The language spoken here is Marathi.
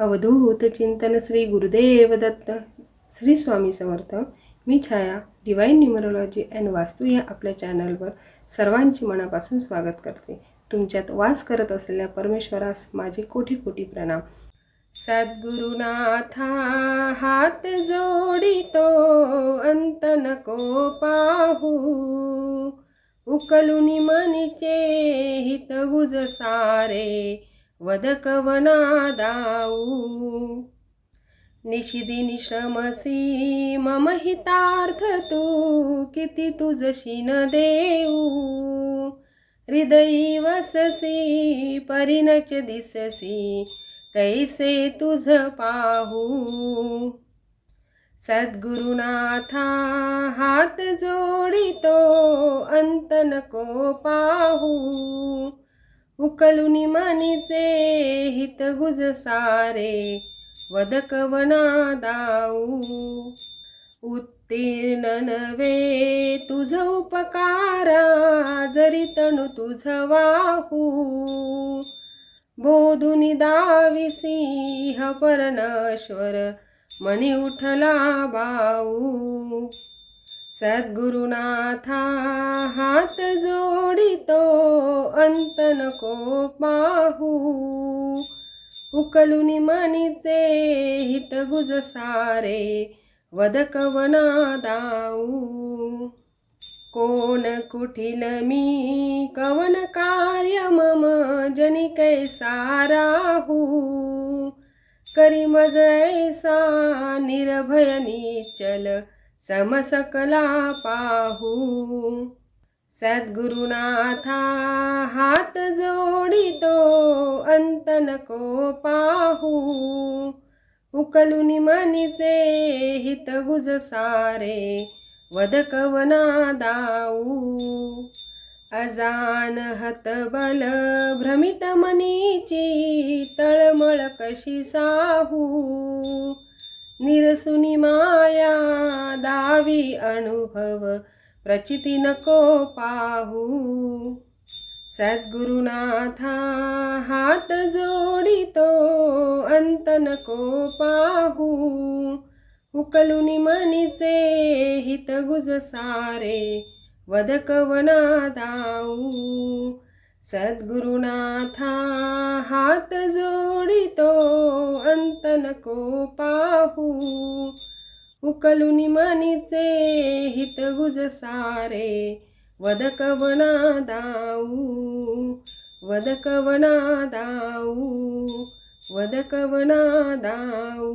अवधूत चिंतन श्री गुरुदेव दत्त श्री स्वामी समर्थ. मी Chhaya divine numerology and vastu या आपल्या चॅनलवर सर्वांचे मनापासून स्वागत करते. तुमच्यात वास करत असलेल्या परमेश्वरास माझे कोटी कोटी प्रणाम. सद्गुरुनाथा हात जोडितो अंत नको पाहू. उकलुनी मनीचे हित गुज सारे वदकवना दाऊ निशिदी मम हितार्थ तू किती तुझशी न देऊ। हृदयी वससी परिणच दिससी कैसे तुझ पाहू। सद्गुरुनाथा हात जोडितो अंत नको पाहू। उकलुनी मानीचे हित गुज सारे वदकवना दाऊ उत्तीर्ण नवे तुझ उपकारा जरी तणु तुझ वाहू. बोधुनी दाविसिंह परनश्वर मणी उठला बाऊ. सद्गुरुनाथा हात जोडितो अंत नको पाहू. उकलुनी मनीचे हित गुज सारे वदकवना दाऊ कोण कुठील मी कवन कार्य मम जनी कैसा करी मज ऐसा निर्भय निचल समसकला पाहू. सद्गुरुनाथा हात जोडितो अंत नको पाहू. उकलुनी मनीचे हित गुज सारे वदकवना दाऊ. अजान हतबल भ्रमित मनीची तळमळ कशी साहू. निरसुनी माया दावी अनुभव प्रचिती नको पाहू. सद्गुरुनाथा हात जोडितो अंत नको पाहू. उकलुनी मनीचे हित गुज सारे वदकवना दाऊ. सद्गुरुनाथा हात जोडितो अंत नको पाहू उकलुनी मानीचे हित गुज सारे वदकवना दाऊ वदकवना दाऊ वदकवना दाऊ